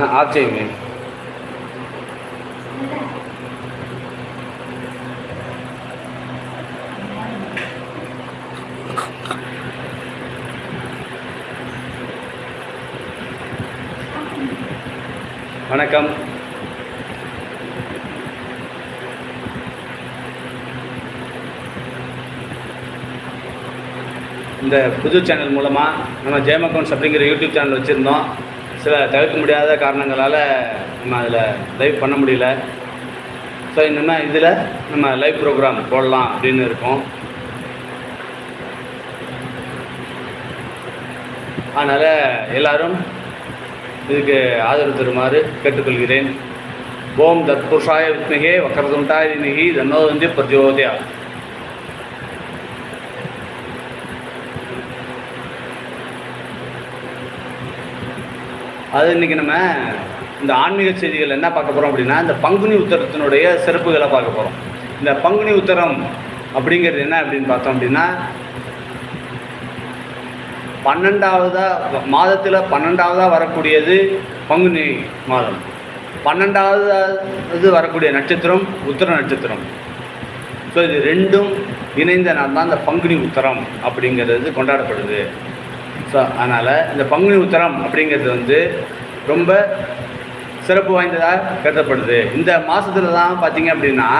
Of செய்யுங்க வணக்கம். இந்த புது சேனல் மூலமாக நம்ம ஜெயம் அப்படிங்கிற யூடியூப் சேனல் வச்சுருந்தோம். சில தவிர்க்க முடியாத காரணங்களால் நம்ம அதில் லைவ் பண்ண முடியல. ஸோ என்னென்னா இதில் நம்ம லைவ் ப்ரோக்ராம் போடலாம் அப்படின்னு இருக்கோம். அதனால் எல்லாரும் இதுக்கு ஆதரவு தருமாறு கேட்டுக்கொள்கிறேன். ஓம் தத்புருஷாய வித்மகே வக்கரதுண்டாய நிகி தன்னோ வந்து பிரச்சோதயா அது இன்றைக்கி நம்ம இந்த ஆன்மீக செய்திகள் என்ன பார்க்க போகிறோம் அப்படின்னா இந்த பங்குனி உத்தரத்தினுடைய சிறப்புகளை பார்க்க போகிறோம் இந்த பங்குனி உத்தரம் அப்படிங்கிறது என்ன அப்படின்னு பார்த்தோம் அப்படின்னா பன்னெண்டாவதாக மாதத்தில் பன்னெண்டாவதாக வரக்கூடியது பங்குனி மாதம். பன்னெண்டாவது இது வரக்கூடிய நட்சத்திரம் உத்தர நட்சத்திரம். ஸோ இது ரெண்டும் இணைந்த நாள் தான் இந்த பங்குனி உத்தரம் அப்படிங்கிறது கொண்டாடப்படுது. ஸோ அதனால் இந்த பங்குனி உத்தரம் அப்படிங்கிறது வந்து ரொம்ப சிறப்பு வாய்ந்ததாக கருதப்படுது. இந்த மாதத்துல தான் பார்த்தீங்க அப்படின்னா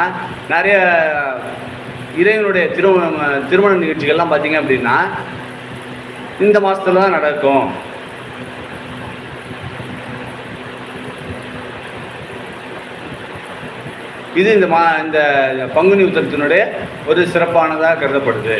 நிறைய இறைவனுடைய திருமணம் திருமண நிகழ்ச்சிகள்லாம் பார்த்தீங்க அப்படின்னா இந்த மாதத்துல தான் நடக்கும். இது இந்த மா இந்த பங்குனி உத்தரத்தினுடைய ஒரு சிறப்பானதாக கருதப்படுது.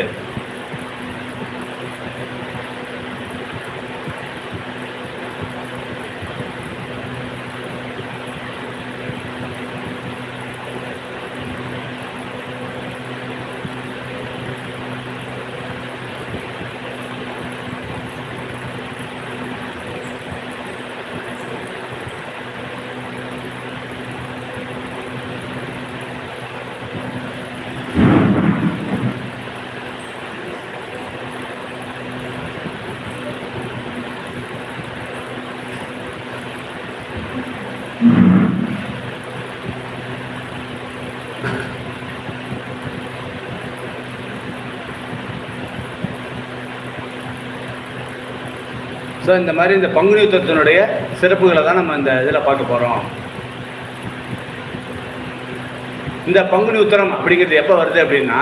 ஸோ இந்த மாதிரி இந்த பங்குனி உத்தரத்தினுடைய சிறப்புகளை தான் நம்ம இந்த இதில் பார்க்க போகிறோம் இந்த பங்குனி உத்தரம் அப்படிங்கிறது எப்போ வருது அப்படின்னா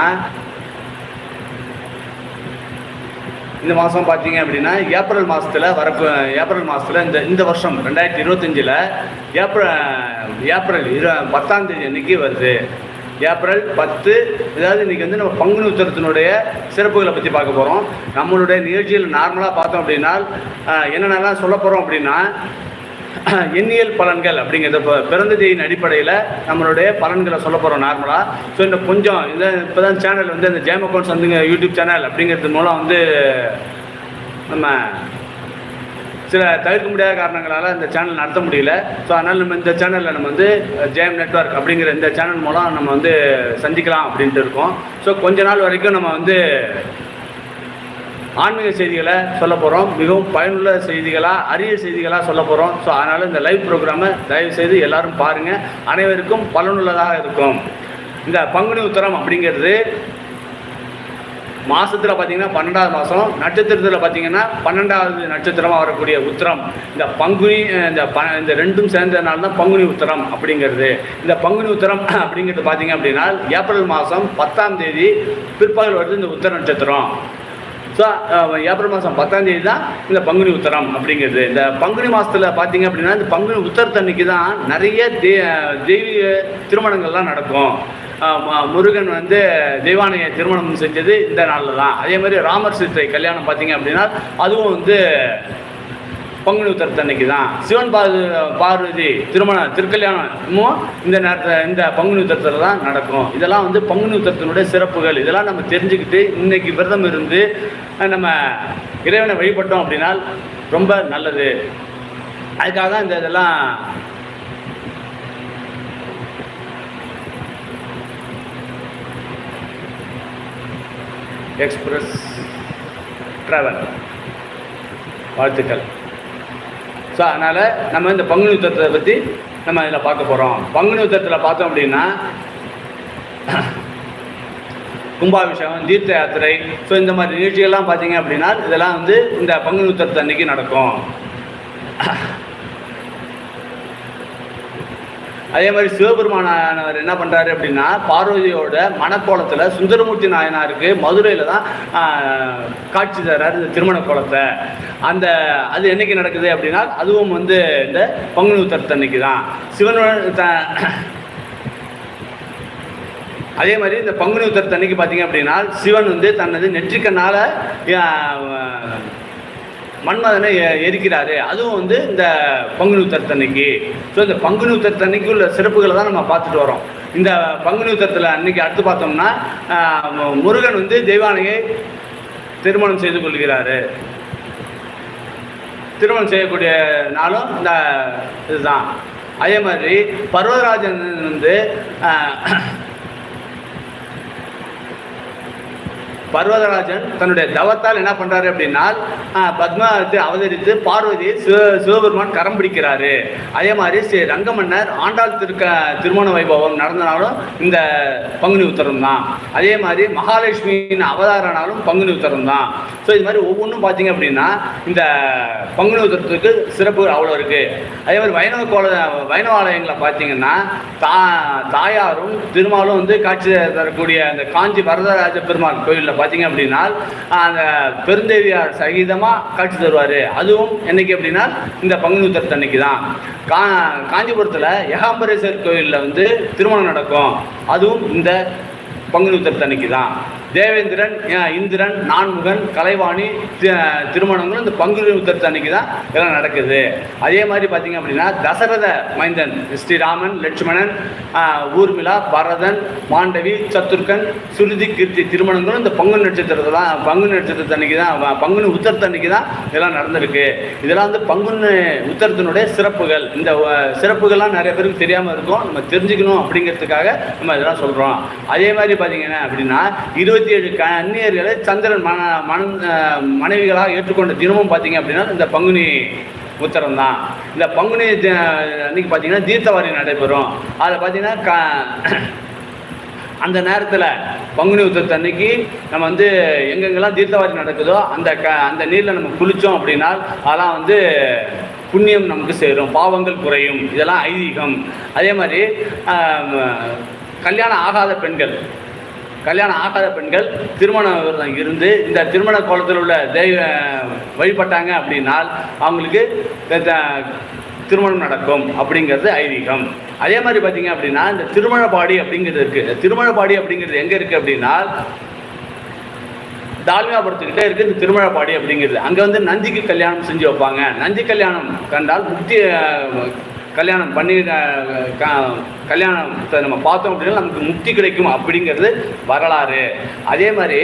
இந்த மாதம் பார்த்தீங்க அப்படின்னா ஏப்ரல் மாதத்தில் வரப்பு ஏப்ரல் மாதத்தில் இந்த இந்த வருஷம் ரெண்டாயிரத்தி இருபத்தஞ்சில் ஏப்ரல் ஏப்ரல் இரு பத்தாம் தேதி அன்னைக்கு வருது. ஏப்ரல் பத்து. அதாவது இன்றைக்கி வந்து நம்ம பங்குனி உத்தரத்தினுடைய சிறப்புகளை பற்றி பார்க்க போகிறோம் நம்மளுடைய நிகழ்ச்சியில் நார்மலாக பார்த்தோம் அப்படின்னா என்னென்னலாம் சொல்ல போகிறோம் அப்படின்னா எண்ணியல் பலன்கள் அப்படிங்கிறத பிறந்த தேதியின் அடிப்படையில் நம்மளுடைய பலன்களை சொல்ல போகிறோம் நார்மலாக ஸோ இந்த கொஞ்சம் இந்த இப்போ தான் சேனல் வந்து இந்த ஜேம் அக்கௌண்ட்ஸ் வந்துங்க யூடியூப் சேனல் அப்படிங்கிறது மூலம் வந்து நம்ம சில தவிர்க்க முடியாத காரணங்களால் இந்த சேனல் நடத்த முடியல. ஸோ அதனால் நம்ம இந்த சேனலில் நம்ம வந்து ஜேஎம் நெட்வொர்க் அப்படிங்கிற இந்த சேனல் மூலம் நம்ம வந்து சந்திக்கலாம் அப்படின்ட்டு இருக்கோம். ஸோ கொஞ்ச நாள் வரைக்கும் நம்ம வந்து ஆன்மீக செய்திகளை சொல்ல போகிறோம் மிகவும் பயனுள்ள செய்திகளாக அரிய செய்திகளாக சொல்ல போகிறோம் ஸோ அதனால் இந்த லைவ் ப்ரோக்ராமை தயவு செய்து எல்லாரும் பாருங்கள் அனைவருக்கும் பலனுள்ளதாக இருக்கும். இந்த பங்குனி உத்தரம் அப்படிங்கிறது மாதத்தில் பார்த்தீங்கன்னா பன்னெண்டாவது மாதம் நட்சத்திரத்தில் பார்த்தீங்கன்னா பன்னெண்டாவது நட்சத்திரமாக வரக்கூடிய உத்திரம். இந்த பங்குனி இந்த ப இந்த ரெண்டும் சேர்ந்ததுனால தான் பங்குனி உத்திரம் அப்படிங்கிறது. இந்த பங்குனி உத்திரம் அப்படிங்கிறது பார்த்தீங்க அப்படின்னா ஏப்ரல் மாதம் பத்தாம் தேதி பிற்பகல் வருது இந்த உத்தர நட்சத்திரம். ஸோ ஏப்ரல் மாதம் பத்தாம் தேதி தான் இந்த பங்குனி உத்தரம் அப்படிங்கிறது. இந்த பங்குனி மாதத்தில் பார்த்தீங்க அப்படின்னா இந்த பங்குனி உத்தரத்தன்னைக்கு தான் நிறைய தே தெய்வீக திருமணங்கள்லாம் நடக்கும். முருகன் வந்து தெய்வானையை திருமணம் செஞ்சது இந்த நாளில் தான் அதே மாதிரி ராமர் சீத்தை கல்யாணம் பார்த்தீங்க அப்படின்னா அதுவும் வந்து பங்குனி உத்தரத்தன்னைக்கு தான் சிவன் பாரு பார்வதி திருமண திருக்கல்யாணமும் இந்த நேரத்தில் இந்த பங்குனி உத்தரத்தில் தான் நடக்கும். இதெல்லாம் வந்து பங்குனி உத்தரத்தினுடைய சிறப்புகள். இதெல்லாம் நம்ம தெரிஞ்சுக்கிட்டு இன்னைக்கு விரதம் இருந்து நம்ம இறைவனை வழிபட்டோம் அப்படின்னா ரொம்ப நல்லது. அதுக்காக தான் இந்த இதெல்லாம் எக்ஸ்பிரஸ் ட்ராவல் வாழ்த்துக்கள். ஸோ அதனால் நம்ம இந்த பங்குனி உத்தரத்தை பற்றி நம்ம இதில் பார்க்க போகிறோம் பங்குனி உத்தரத்தில் பார்த்தோம் அப்படின்னா கும்பாபிஷேகம் தீர்த்த யாத்திரை ஸோ இந்த மாதிரி நிகழ்ச்சிகள்லாம் பார்த்தீங்க அப்படின்னா இதெல்லாம் வந்து இந்த பங்குனி உத்தரத்து அன்னைக்கு நடக்கும். அதே மாதிரி சிவபெருமானவர் என்ன பண்ணுறாரு அப்படின்னா பார்வதியோட மணக்கோலத்தில் சுந்தரமூர்த்தி நாயனாருக்கு மதுரையில் தான் காட்சி தர்றாரு இந்த திருமண கோலத்தை. அந்த அது என்னைக்கு நடக்குது அப்படின்னா அதுவும் வந்து இந்த பங்குனி உத்தரத்து அன்னைக்கு தான். சிவன் த- அதே மாதிரி இந்த பங்குனி உத்தரத்து அன்னைக்கு பார்த்தீங்க அப்படின்னா சிவன் வந்து தனது நெற்றிக்கண்ணால மன்மதனை எ- எரிக்கிறாரு. அதுவும் வந்து இந்த பங்குனி உத்தரத்தன்னைக்கு ஸோ இந்த பங்குனி உத்தரத்தன்னைக்கு உள்ள சிறப்புகளை தான் நம்ம பார்த்துட்டு வரோம். இந்த பங்குனி உத்தரத்தில் அன்னைக்கு அடுத்து பார்த்தோம்னா முருகன் வந்து தெய்வானையை திருமணம் செய்து கொள்கிறாரு. திருமணம் செய்யக்கூடிய நாளும் இந்த இதுதான். அதே மாதிரி பர்வதராஜன் வந்து பர்வதராஜன் தன்னுடைய தவத்தால் என்ன பண்ணுறாரு அப்படின்னா ஆஹ், பத்மாவதி அவதரித்து பார்வதியை சிவ சிவபெருமான் கரம் பிடிக்கிறாரு. அதே மாதிரி ஸ்ரீ ரங்கமன்னர் ஆண்டாள் திருக்க திருமண வைபவம் நடந்தனாலும் இந்த பங்குனி உத்தரம் தான். அதே மாதிரி மகாலட்சுமியின் அவதாரனாலும் பங்குனி உத்தரம் தான். ஸோ இது மாதிரி ஒவ்வொன்றும் பார்த்தீங்க அப்படின்னா இந்த பங்குனி உத்தரத்துக்கு சிறப்பு அவ்வளோ இருக்குது அதே மாதிரி வைணவ கோல வைணவ ஆலயங்களை பார்த்தீங்கன்னா தா தாயாரும் திருமாலும் வந்து காட்சி தரக்கூடிய அந்த காஞ்சி வரதராஜ பெருமாள் கோயிலில் பார்த்தீங்க அப்படின்னா அந்த பெருந்தேவியார் சகிதமாக காட்சி தருவார். அதுவும் என்னைக்கு அப்படின்னா இந்த பங்குனி உத்தரத்து அன்னைக்கு தான். கா காஞ்சிபுரத்தில் ஏகாம்பரேஸ்வர் கோயிலில் வந்து திருமணம் நடக்கும். அதுவும் இந்த பங்குனி உத்தரத்து அன்னைக்கு தான். தேவேந்திரன் இந்திரன் நான்முகன் கலைவாணி திருமணங்களும் இந்த பங்குனி உத்தரத்து அன்னைக்கு தான் இதெல்லாம் நடக்குது. அதே மாதிரி பார்த்தீங்க அப்படின்னா தசரத மைந்தன் ஸ்ரீராமன் லட்சுமணன் ஊர்மிளா பரதன் மாண்டவி சத்துர்கன் சுருதி கீர்த்தி திருமணங்களும் இந்த பங்குனி நட்சத்திரத்தை தான் பங்குனி நட்சத்திரத்து அன்னைக்கு தான் பங்குனி உத்தரத்து அன்னைக்கு தான் இதெல்லாம் நடந்திருக்கு. இதெல்லாம் வந்து பங்குனி உத்தரத்தினுடைய சிறப்புகள். இந்த சிறப்புகள்லாம் நிறைய பேருக்கு தெரியாமல் இருக்கும். நம்ம தெரிஞ்சுக்கணும் அப்படிங்கிறதுக்காக நம்ம இதெல்லாம் சொல்கிறோம் அதே மாதிரி பார்த்தீங்கன்னா அப்படின்னா இருபத்தி ஏழு கன்னியர்களை சந்திரன் மன மனம் மனைவிகளாக ஏற்றுக்கொண்ட தினமும் பார்த்தீங்க அப்படின்னா இந்த பங்குனி உத்தரம் தான். இந்த பங்குனி தி- அன்னைக்கு பார்த்தீங்கன்னா தீர்த்தவாரி நடைபெறும். அதில் பார்த்தீங்கன்னா க அந்த நேரத்தில் பங்குனி உத்தரத்து அன்னைக்கு நம்ம வந்து எங்கெங்கெல்லாம் தீர்த்தவாரி நடக்குதோ அந்த க அந்த நீரில் நம்ம குளித்தோம் அப்படின்னா அதெல்லாம் வந்து புண்ணியம் நமக்கு சேரும். பாவங்கள் குறையும். இதெல்லாம் ஐதீகம். அதே மாதிரி கல்யாணம் ஆகாத பெண்கள் கல்யாணம் ஆகாத பெண்கள் திருமண விரதம் இருந்து இந்த திருமண கோலத்தில் உள்ள தெய்வ வழிபட்டாங்க அப்படின்னால் அவங்களுக்கு த- திருமணம் நடக்கும் அப்படிங்கிறது ஐதீகம். அதே மாதிரி பார்த்தீங்க அப்படின்னா இந்த திருமணப்பாடி அப்படிங்கிறது இருக்குது இந்த திருமணப்பாடி அப்படிங்கிறது எங்கே இருக்குது அப்படின்னா தால்மியாபுரத்துக்கிட்ட இருக்குது இந்த திருமழப்பாடி அப்படிங்கிறது. அங்கே வந்து நந்திக்கு கல்யாணம் செஞ்சு வைப்பாங்க. நந்தி கல்யாணம் கண்டால் முக்தி கல்யாணம் பண்ணி அஹ், கல்யாணத்தை நம்ம பார்த்தோம் அப்படின்னா நமக்கு முக்தி கிடைக்கும் அப்படிங்கிறது வரலாறு. அதே மாதிரி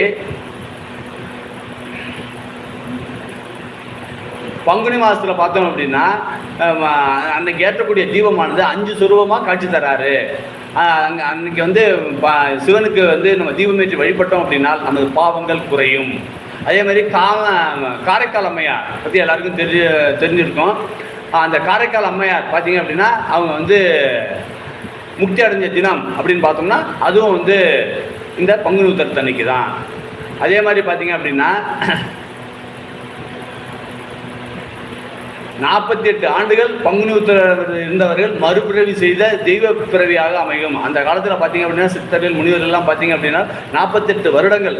பங்குனி மாதத்தில் பார்த்தோம் அப்படின்னா அன்னைக்கு ஏற்றக்கூடிய தீபமானது அஞ்சு சுரூபமாக காட்சி தராரு. அங்கே அன்னைக்கு வந்து சிவனுக்கு வந்து நம்ம தீபமேற்றி வழிபட்டோம் அப்படின்னா நமது பாவங்கள் குறையும். அதே மாதிரி காம காரைக்கால் அம்மையார் பற்றி எல்லாருக்கும் தெரிஞ்சு தெரிஞ்சிருக்கும். அந்த காரைக்கால் அம்மையார் பார்த்தீங்க அப்படின்னா அவங்க வந்து முக்தி அடைஞ்ச தினம் அப்படின்னு பார்த்தோம்னா அதுவும் வந்து இந்த பங்குனி உத்தரத்தன்னைக்கு தான் அதே மாதிரி பார்த்தீங்க அப்படின்னா நாற்பத்தி எட்டு ஆண்டுகள் பங்குனி உத்தர இருந்தவர்கள் மறுபிறவி செய்த தெய்வ பிறவியாக அமையும். அந்த காலத்தில் பார்த்தீங்க அப்படின்னா சித்தர்கள் முனிவர்கள்லாம் பார்த்தீங்க அப்படின்னா நாற்பத்தெட்டு வருடங்கள்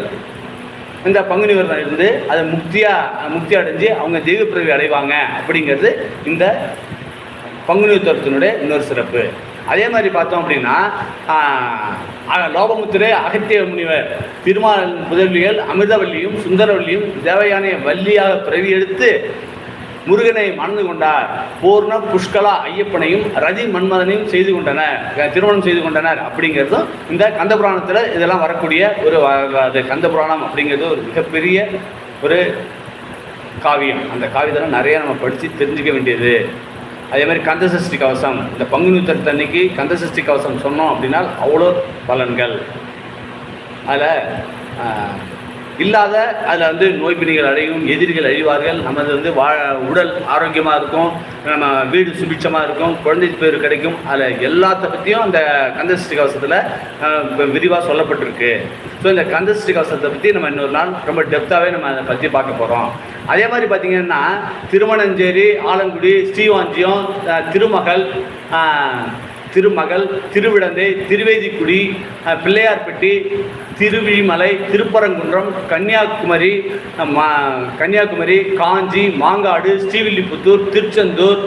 இந்த பங்குனி விரதம் இருந்து அதை முக்தியாக முக்தி அடைஞ்சு அவங்க தெய்வ பிறவி அடைவாங்க அப்படிங்கிறது இந்த பங்குனி உத்தரத்தினுடைய இன்னொரு சிறப்பு. அதே மாதிரி பார்த்தோம் அப்படின்னா லோபமுத்திரே அகத்திய முனிவர் திருமால் புதவியல் அமிர்தவல்லியும் சுந்தரவல்லியும் தேவையான வள்ளியாக பிறவி எடுத்து முருகனை மணந்து கொண்டார். பூர்ண புஷ்கலா ஐயப்பனையும் ரதி மன்மதனையும் செய்து கொண்டனர். திருமணம் செய்து கொண்டனர் அப்படிங்கிறதும் இந்த கந்த புராணத்தில் இதெல்லாம் வரக்கூடிய ஒரு அது கந்த புராணம் அப்படிங்கிறது ஒரு மிகப்பெரிய ஒரு காவியம். அந்த காவியத்தெல்லாம் நிறைய நம்ம படித்து தெரிஞ்சுக்க வேண்டியது. அதே மாதிரி கந்தசஷ்டி கவசம். இந்த பங்குனி உத்தரத்து கந்தசஷ்டி கவசம் சொன்னோம் அப்படின்னா அவ்வளோ பலன்கள். அதில் இல்லாத அதில் வந்து நோய்பிணிகள் அடையும் எதிரிகள் அழிவார்கள் நமது வந்து வா உடல் ஆரோக்கியமாக இருக்கும் நம்ம வீடு சுபிட்சமாக இருக்கும் குழந்தை பேர் கிடைக்கும் அதில் எல்லாத்த பற்றியும் அந்த கந்தசஷ்டி கவசத்தில் விரிவாக சொல்லப்பட்டிருக்கு. ஸோ இந்த கந்தசஷ்டி கவசத்தை பற்றி நம்ம இன்னொரு நாள் ரொம்ப டெப்த்தாகவே நம்ம அதை பற்றி பார்க்க போகிறோம் அதே மாதிரி பார்த்திங்கன்னா திருமணஞ்சேரி ஆலங்குடி ஸ்ரீவாஞ்சியம் திருமகள் திருமகள் திருவிடந்தை திருவேதிக்குடி பிள்ளையார்பட்டி திருவிழிமலை திருப்பரங்குன்றம் கன்னியாகுமரி மா- கன்னியாகுமரி காஞ்சி மாங்காடு ஸ்ரீவில்லிபுத்தூர் திருச்செந்தூர்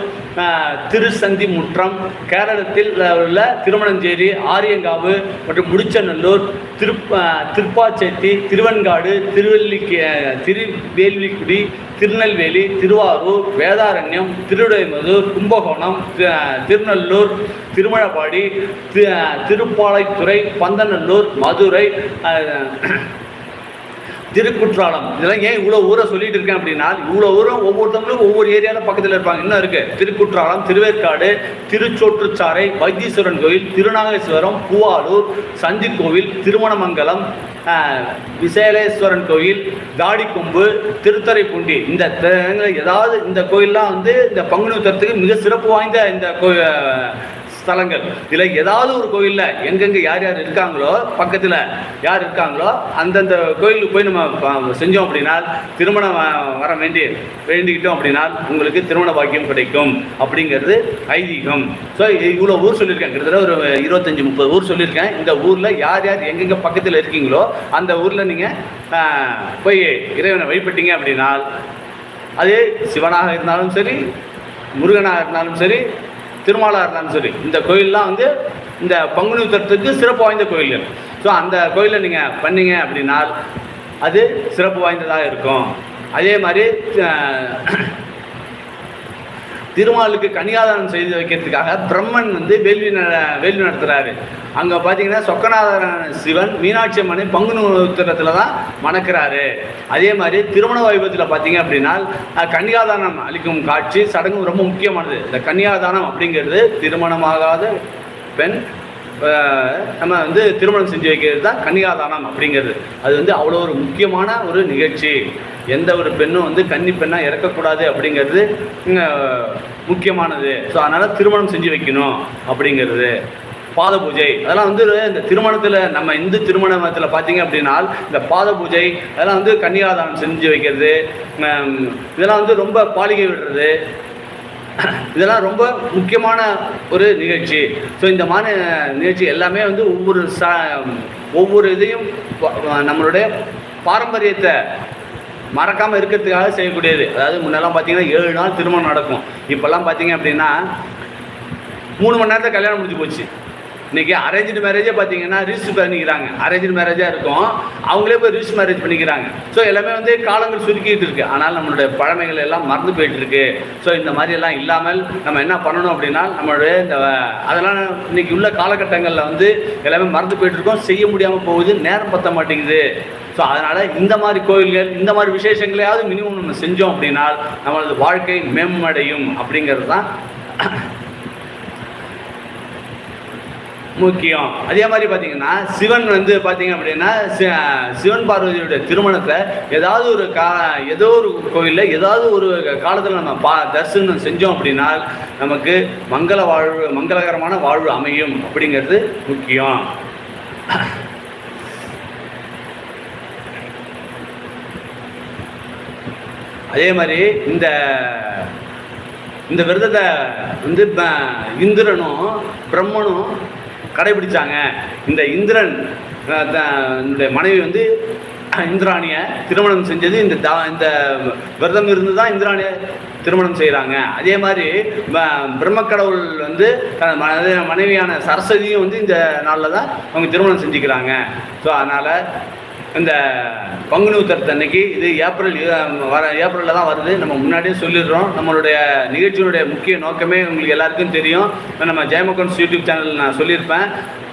திருசந்தி முற்றம் கேரளத்தில் உள்ள திருமணஞ்சேரி ஆரியங்காவு மற்றும் முடிச்சநல்லூர் திரு திருப்பாச்சேத்தி திருவெண்காடு திருவல்லி திருவேல்விக்குடி திருநெல்வேலி திருவாரூர் வேதாரண்யம் திருவிடைமதூர் கும்பகோணம் திருநல்லூர் திருமழபாடி தி- திருப்பாலைத்துறை பந்தநல்லூர் மதுரை திருக்குற்றாலம். இதெல்லாம் ஏன் இவ்வளோ ஊரை சொல்லிட்டு இருக்கேன் அப்படின்னா இவ்வளோ ஊரும் ஒவ்வொருத்தவங்களும் ஒவ்வொரு ஏரியாவில் பக்கத்தில் இருப்பாங்க. இன்னும் இருக்கு? திருக்குற்றாலம் திருவேற்காடு திருச்சோற்றுச்சாறை வைத்தீஸ்வரன் கோயில் திருநாகேஸ்வரம் பூவாலூர் சந்தி கோவில் திருமணமங்கலம் விசேலேஸ்வரன் கோயில் தாடிக்கொம்பு திருத்தரைப்பூண்டி இந்த ஏதாவது இந்த கோயில்லாம் வந்து இந்த பங்குனி உத்தரத்துக்கு மிக சிறப்பு வாய்ந்த இந்த கோ ஸ்தலங்கள். இதில் ஏதாவது ஒரு கோயிலில் எங்கெங்கே யார் யார் இருக்காங்களோ பக்கத்தில் யார் இருக்காங்களோ அந்தந்த கோயிலுக்கு போய் நம்ம செஞ்சோம் அப்படின்னா திருமணம் வ- வர வேண்டி வேண்டிக்கிட்டோம் அப்படின்னா உங்களுக்கு திருமண பாக்கியம் கிடைக்கும் அப்படிங்கிறது ஐதீகம். ஸோ இவ்வளோ ஊர் சொல்லியிருக்கேன். கிட்டத்தட்ட ஒரு இருபத்தஞ்சி முப்பது ஊர் சொல்லியிருக்கேன். இந்த ஊரில் யார் யார் எங்கெங்கே பக்கத்தில் இருக்கீங்களோ அந்த ஊரில் நீங்கள் போய் இறைவனை வழிபட்டீங்க அப்படின்னா அது சிவனாக இருந்தாலும் சரி முருகனாக இருந்தாலும் சரி திருமாலாக இருந்தாலும் சரி இந்த கோயிலெலாம் வந்து இந்த பங்குனி உத்தரத்துக்கு சிறப்பு வாய்ந்த கோயில். ஸோ அந்த கோயிலில் நீங்கள் பண்ணீங்க அப்படின்னா அது சிறப்பு வாய்ந்ததாக இருக்கும். அதே மாதிரி திருமாலுக்கு கன்னியாதானம் செய்து வைக்கிறதுக்காக பிரம்மன் வந்து வேள்வி வேள்வி நடத்துகிறாரு அங்கே பார்த்தீங்கன்னா சொக்கநாதரன் சிவன் மீனாட்சி அம்மனை பங்குனு உத்திரத்தில் தான் மணக்கிறாரு. அதே மாதிரி திருமண வைபத்தில் பார்த்தீங்க அப்படின்னா கன்னியாதானம் அளிக்கும் காட்சி சடங்கு ரொம்ப முக்கியமானது. இந்த கன்னியாதானம் அப்படிங்கிறது திருமணமாகாத பெண் நம்ம வந்து திருமணம் செஞ்சு வைக்கிறது தான் கன்னியாதானம் அப்படிங்கிறது. அது வந்து அவ்வளோ ஒரு முக்கியமான ஒரு நிகழ்ச்சி. எந்த ஒரு பெண்ணும் வந்து கன்னி பெண்ணாக இறக்கக்கூடாது அப்படிங்கிறது முக்கியமானது. ஸோ அதனால் திருமணம் செஞ்சு வைக்கணும் அப்படிங்கிறது. பாத பூஜை. அதெல்லாம் வந்து இந்த திருமணத்தில் நம்ம இந்து திருமணத்தில் பார்த்தீங்க அப்படின்னா இந்த பாத பூஜை அதெல்லாம் வந்து கன்னியாதானம் செஞ்சு வைக்கிறது. இதெல்லாம் வந்து ரொம்ப பாலிகை விடுறது. இதெல்லாம் ரொம்ப முக்கியமான ஒரு நிகழ்ச்சி. ஸோ இந்த மாதிரி நிகழ்ச்சி எல்லாமே வந்து ஒவ்வொரு ச ஒவ்வொரு இதையும் நம்மளுடைய பாரம்பரியத்தை மறக்காமல் இருக்கிறதுக்காக செய்யக்கூடியது. அதாவது முன்னெல்லாம் பார்த்தீங்கன்னா ஏழு நாள் திருமணம் நடக்கும். இப்போல்லாம் பார்த்தீங்க அப்படின்னா மூணு மணி நேரத்தில் கல்யாணம் முடிஞ்சு போச்சு. இன்னைக்கு அரேஞ்சு மேரேஜே பார்த்தீங்கன்னா ரிஜிஸ்டர் பண்ணிக்கிறாங்க. அரேஞ்சு மேரேஜாக இருக்கும். அவங்களே போய் ரிஜிஸ்டர் மேரேஜ் பண்ணிக்கிறாங்க. ஸோ எல்லாமே வந்து காலங்கள் சுருக்கிட்டு இருக்கு. ஆனால் நம்மளுடைய பழமைகள் எல்லாம் மறந்து போயிட்டு இருக்கு. ஸோ இந்த மாதிரி எல்லாம் இல்லாமல் நம்ம என்ன பண்ணணும் அப்படின்னா நம்மளுடைய இந்த அதெல்லாம் இன்னைக்கு உள்ள காலகட்டங்களில் வந்து எல்லாமே மறந்து போயிட்டு இருக்கோம். செய்ய முடியாமல் போகுது. நேரம் பத்த மாட்டேங்குது. ஸோ அதனால் இந்த மாதிரி கோயில்கள் இந்த மாதிரி விசேஷங்களையாவது மினிமம் நம்ம செஞ்சோம் அப்படின்னா நம்மளது வாழ்க்கை மேம்படையும் அப்படிங்கிறது தான் முக்கியம். அதே மாதிரி பார்த்தீங்கன்னா சிவன் வந்து பார்த்தீங்க அப்படின்னா சி- சிவன் பார்வதியோட திருமணத்தை ஏதாவது ஒரு கா ஏதோ ஒரு கோயிலில் ஏதாவது ஒரு காலத்தில் நம்ம பா தரிசனம் செஞ்சோம் அப்படின்னா நமக்கு மங்கள வாழ்வு மங்களகரமான வாழ்வு அமையும் அப்படிங்கிறது முக்கியம். அதே மாதிரி இந்த இந்த விரதத்தை வந்து இந்திரனும் பிரம்மனும் கடைபிடிச்சாங்க. இந்த இந்திரன் அஹ், இந்த மனைவி வந்து இந்திராணியை திருமணம் செஞ்சது. இந்த தா இந்த விரதம் இருந்து தான் இந்திராணியை திருமணம் செய்கிறாங்க அதே மாதிரி பிரம்மக்கடவுள் வந்து மனைவியான சரஸ்வதியும் வந்து இந்த நாளில் தான் அவங்க திருமணம் செஞ்சுக்கிறாங்க. ஸோ அதனால் இந்த பங்குனி உத்தரத்து அன்னைக்கு இது ஏப்ரல் வர ஏப்ரலில் தான் வருது. நம்ம முன்னாடியே சொல்லிடுறோம். நம்மளுடைய நிகழ்ச்சியினுடைய முக்கிய நோக்கமே உங்களுக்கு எல்லாருக்கும் தெரியும். நம்ம ஜெயமக்கன்ஸ் யூடியூப் சேனல் நான் சொல்லியிருப்பேன்.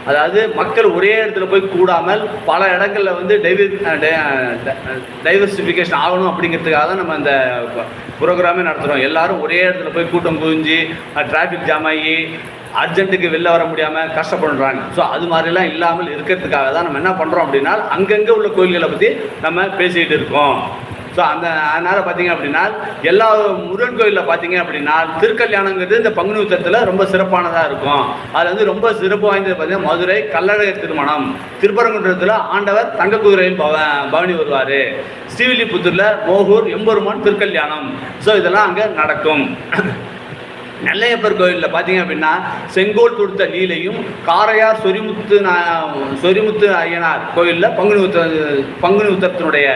அதாவது மக்கள் ஒரே இடத்துல போய் கூடாமல் பல இடங்களில் வந்து டைவி டைவர்சிஃபிகேஷன் ஆகணும் அப்படிங்கிறதுக்காக தான் நம்ம இந்த ப்ரோக்ராமே நடத்துகிறோம் எல்லாரும் ஒரே இடத்துல போய் கூட்டம் குவிஞ்சு டிராஃபிக் ஜாம் ஆகி அர்ஜென்ட்டுக்கு வெளில வர முடியாமல் கஷ்டப்படுறாங்க. ஸோ அது மாதிரிலாம் இல்லாமல் இருக்கிறதுக்காக தான் நம்ம என்ன பண்ணுறோம் அப்படின்னா அங்கங்கே உள்ள கோயில்களை பற்றி நம்ம பேசிகிட்டு இருக்கோம். ஸோ அந்த அதனால் பார்த்தீங்க அப்படின்னா எல்லா முருகன் கோயிலில் பார்த்தீங்க அப்படின்னா திருக்கல்யாணங்கிறது இந்த பங்குனி உத்தரத்தில் ரொம்ப சிறப்பானதாக இருக்கும். அதில் வந்து ரொம்ப சிறப்பு வாய்ந்தது பார்த்தீங்கன்னா மதுரை கல்லழகர் திருமணம். திருப்பரங்குன்றத்தில் ஆண்டவர் தங்க குதிரையில் பவ பவனி வருவார். ஸ்ரீவில்லிபுத்தூரில் மோகூர் எம்பெருமான் திருக்கல்யாணம். ஸோ இதெல்லாம் அங்கே நடக்கும். நெல்லையப்பர் கோயிலில் பார்த்தீங்க அப்படின்னா செங்கோல் தொடுத்த லீலையும் காரையார் சொரிமுத்து நா- சொரிமுத்து ஐயனார் கோயிலில் பங்குனி உத்த பங்குனி உத்தரத்தினுடைய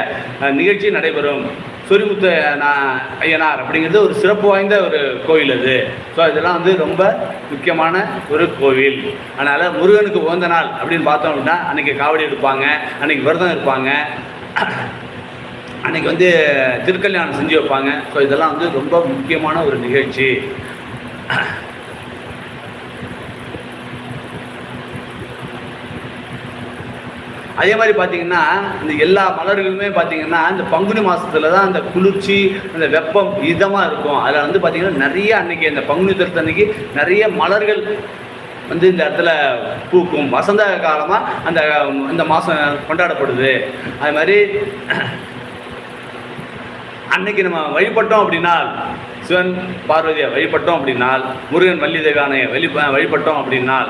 நிகழ்ச்சி நடைபெறும். சொரிமுத்து நா- ஐயனார் அப்படிங்கிறது ஒரு சிறப்பு வாய்ந்த ஒரு கோயில் அது. ஸோ இதெல்லாம் வந்து ரொம்ப முக்கியமான ஒரு கோவில். அதனால் முருகனுக்கு உகந்த நாள் அப்படின்னு பார்த்தோம் அப்படின்னா அன்றைக்கி காவடி எடுப்பாங்க அன்றைக்கி விரதம் இருப்பாங்க. அன்னைக்கு வந்து திருக்கல்யாணம் செஞ்சு வைப்பாங்க. ஸோ இதெல்லாம் வந்து ரொம்ப முக்கியமான ஒரு நிகழ்ச்சி. அதே மாதிரி பார்த்தீங்கன்னா இந்த எல்லா மலர்களுமே பார்த்தீங்கன்னா இந்த பங்குனி மாதத்துல தான் அந்த குளிர்ச்சி அந்த வெப்பம் இதமாக இருக்கும். அதில் வந்து பார்த்தீங்கன்னா நிறைய அன்னைக்கு அந்த பங்குனி தரத்து அன்னைக்கு நிறைய மலர்கள் வந்து இந்த இடத்துல பூக்கும். வசந்த காலமாக அந்த இந்த மாதம் கொண்டாடப்படுது. அது மாதிரி அன்னைக்கு நம்ம வழிபட்டோம் அப்படின்னா சிவன் பார்வதியை வழிபட்டோம் அப்படின்னால் முருகன் வள்ளி தேவானையை வழி வழிபட்டோம் அப்படின்னால்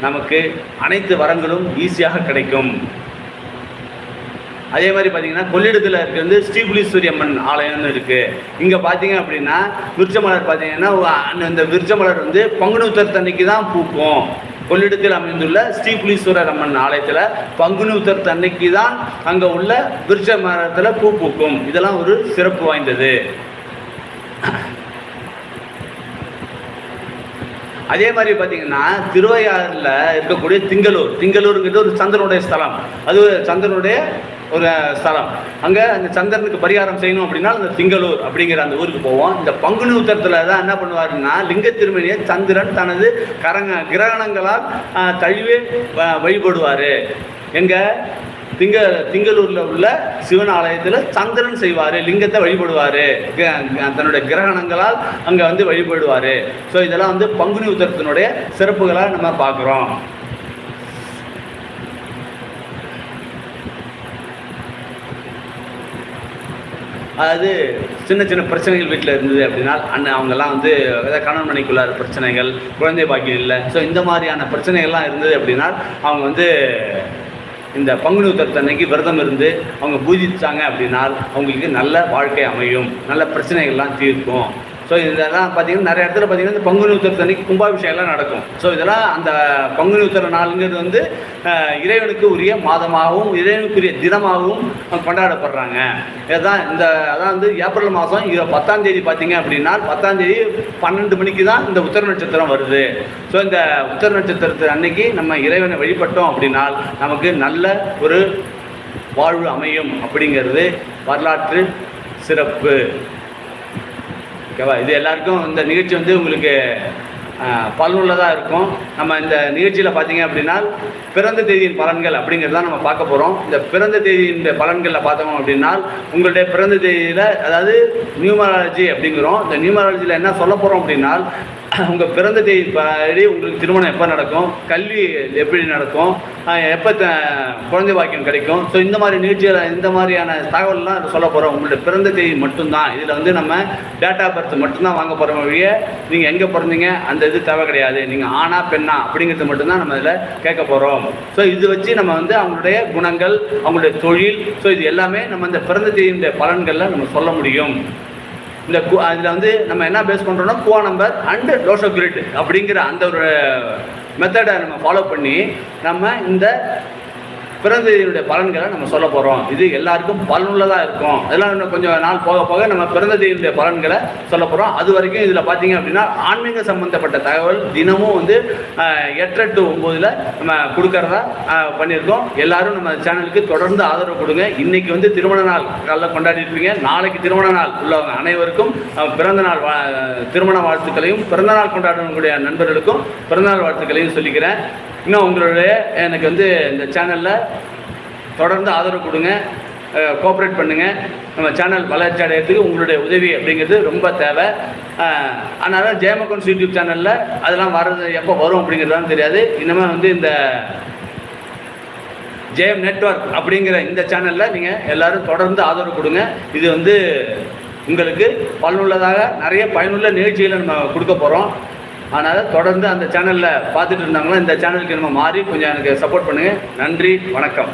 நமக்கு அனைத்து வரங்களும் ஈஸியாக கிடைக்கும். அதே மாதிரி பார்த்தீங்கன்னா கொள்ளிடத்தில் இருக்கிறது ஸ்ரீபுலீஸ்வரி அம்மன் ஆலயம்னு இருக்குது இங்கே பார்த்தீங்க அப்படின்னா விருச்சமலர் பார்த்தீங்கன்னா அந்த- இந்த விருச்சமலர் வந்து பங்குனி உத்தரத்தன்னைக்கு தான் பூக்கும். கொள்ளிடத்தில் அமைந்துள்ள ஸ்ரீபுலீஸ்வரர் அம்மன் ஆலயத்தில் பங்குனி உத்தரத்தன்னைக்கு தான் அங்கே உள்ள விருட்ச மரத்தில் பூ பூக்கும். இதெல்லாம் ஒரு சிறப்பு வாய்ந்தது. அதே மாதிரி பார்த்தீங்கன்னா திருவையாறில் இருக்கக்கூடிய திங்களூர். திங்களூருங்கிறது ஒரு சந்திரனுடைய ஸ்தலம். அது சந்திரனுடைய ஒரு ஸ்தலம். அங்கே அந்த சந்திரனுக்கு பரிகாரம் செய்யணும் அப்படின்னா அந்த திங்களூர் அப்படிங்கிற அந்த ஊருக்கு போவோம். இந்த பங்குனி உத்தரத்தில் தான் என்ன பண்ணுவாருன்னா லிங்க திருமணியை சந்திரன் தனது கரங்க கிரகணங்களால் தழுவி வ- வழிபடுவார். எங்கள் திங்க திங்களூரில் உள்ள சிவன் ஆலயத்தில் சந்திரன் செய்வார் லிங்கத்தை வழிபடுவார். தன்னுடைய கிரகணங்களால் அங்கே வந்து வழிபடுவார். ஸோ இதெல்லாம் வந்து பங்குனி உத்தரத்தினுடைய சிறப்புகளாக நம்ம பார்க்குறோம். அதாவது சின்ன சின்ன பிரச்சனைகள் வீட்டில் இருந்தது அப்படின்னா அண்ணன் அவங்கெல்லாம் வந்து ஏதாவது கணவன் மனைக்குள்ளார பிரச்சனைகள் குழந்தை பாக்கியம் இல்லை. ஸோ இந்த மாதிரியான பிரச்சனைகள்லாம் இருந்தது அப்படின்னா அவங்க வந்து இந்த பங்குனி உத்தரத்தன்னைக்கு விரதம் இருந்து அவங்க பூஜித்தாங்க அப்படின்னா அவங்களுக்கு நல்ல வாழ்க்கை அமையும். நல்ல பிரச்சனைகள்லாம் தீர்க்கும். ஸோ இதெல்லாம் பார்த்தீங்கன்னா நிறைய இடத்துல பார்த்தீங்கன்னா இந்த பங்குனி உத்தரத்தன்னைக்கு கும்பாபிஷேகம்லாம் நடக்கும். ஸோ இதெல்லாம் அந்த பங்குனி உத்தர நாளுங்கிறது வந்து இறைவனுக்கு உரிய மாதமாகவும் இறைவனுக்குரிய தினமாகவும் கொண்டாடப்படுறாங்க. இதுதான் இந்த அதான் வந்து ஏப்ரல் மாதம் இரு பத்தாம் தேதி பார்த்தீங்க அப்படின்னா பத்தாம் தேதி பன்னெண்டு மணிக்கு தான் இந்த உத்தர நட்சத்திரம் வருது. ஸோ இந்த உத்தர நட்சத்திரத்து அன்னைக்கு நம்ம இறைவனை வழிபட்டோம் அப்படின்னா நமக்கு நல்ல ஒரு வாழ்வு அமையும் அப்படிங்கிறது வரலாற்று சிறப்பு. ஓகேவா? இது எல்லாருக்கும் இந்த நிகழ்ச்சி வந்து உங்களுக்கு பலனுள்ளதாக இருக்கும். நம்ம இந்த நிகழ்ச்சியில் பார்த்தீங்க அப்படின்னா பிறந்த தேதியின் பலன்கள் அப்படிங்கிறது தான் நம்ம பார்க்க போகிறோம் இந்த பிறந்த தேதியின் பலன்களில் பார்த்தோம் அப்படின்னா உங்களுடைய பிறந்த தேதியில் அதாவது நியூமராலஜி அப்படிங்கிறோம். இந்த நியூமராலஜியில் என்ன சொல்ல போகிறோம் அப்படின்னா உங்கள் பிறந்த தேதி படி உங்களுக்கு திருமணம் எப்போ நடக்கும்? கல்வி எப்படி நடக்கும்? எப்போ த- குழந்தை பாக்கியம் கிடைக்கும்? ஸோ இந்த மாதிரி நிகழ்ச்சியில் இந்த மாதிரியான தகவல்லாம் சொல்ல போகிறோம் உங்களுடைய பிறந்த தேதி மட்டும்தான். இதில் வந்து நம்ம டேட் ஆஃப் பர்த் மட்டும்தான் வாங்க போகிறோம் வழியே நீங்கள் எங்கே பிறந்தீங்க? அந்த இது தேவை கிடையாது. நீங்கள் ஆணா பெண்ணா அப்படிங்கிறது மட்டும்தான் நம்ம இதில் கேட்க போகிறோம் ஸோ இது வச்சு நம்ம வந்து அவங்களுடைய குணங்கள் அவங்களுடைய தொழில் ஸோ இது எல்லாமே நம்ம இந்த பிறந்த தேதியினுடைய பலன்களில் நம்ம சொல்ல முடியும். இந்த கு அதில் வந்து நம்ம என்ன பேஸ் பண்ணுறோம்னா குவா நம்பர் அண்டு டோஷோ கிரிட் அப்படிங்கிற அந்த ஒரு மெத்தடை நம்ம ஃபாலோ பண்ணி நம்ம இந்த பிறந்ததியினுடைய பலன்களை நம்ம சொல்ல போகிறோம் இது எல்லாருக்கும் பலனுள்ளதாக இருக்கும். அதெல்லாம் இன்னும் கொஞ்சம் நாள் போக போக நம்ம பிறந்ததியினுடைய பலன்களை சொல்ல போகிறோம் அது வரைக்கும் இதில் பார்த்தீங்க அப்படின்னா ஆன்மீக சம்மந்தப்பட்ட தகவல் தினமும் வந்து எட்டு டு ஒம்போதில் நம்ம கொடுக்கறதா பண்ணியிருக்கோம். எல்லாரும் நம்ம சேனலுக்கு தொடர்ந்து ஆதரவு கொடுங்க. இன்னைக்கு வந்து திருமண நாள் காலைல கொண்டாடிருப்பீங்க நாளைக்கு திருமண நாள் உள்ளவங்க அனைவருக்கும் பிறந்த நாள் வா- திருமண வாழ்த்துக்களையும் பிறந்த நாள் கொண்டாடக்கூடிய நண்பர்களுக்கும் பிறந்தநாள் வாழ்த்துக்களையும் சொல்லிக்கிறேன். இன்னும் உங்களுடைய எனக்கு வந்து இந்த சேனலில் தொடர்ந்து ஆதரவு கொடுங்க. கோஆப்ரேட் பண்ணுங்கள் நம்ம சேனல் வளர்ச்சி அடையிறதுக்கு உங்களுடைய உதவி அப்படிங்கிறது ரொம்ப தேவை. அதனால் ஜெயமகன்ஸ் யூடியூப் சேனலில் அதெல்லாம் வர்றது எப்போ வரும் அப்படிங்கிறதுலாம் தெரியாது. இனிமேல் வந்து இந்த ஜெயம் நெட்வொர்க் அப்படிங்கிற இந்த சேனலில் நீங்கள் எல்லோரும் தொடர்ந்து ஆதரவு கொடுங்க. இது வந்து உங்களுக்கு பலனுள்ளதாக நிறைய பயனுள்ள நிகழ்ச்சிகளை நம்ம கொடுக்க போகிறோம் அதனால் தொடர்ந்து அந்த சேனலில் பார்த்துட்டு இருந்தாங்களோ இந்த சேனலுக்கு நம்ம மாறி கொஞ்சம் எனக்கு சப்போர்ட் பண்ணுங்கள் நன்றி வணக்கம்.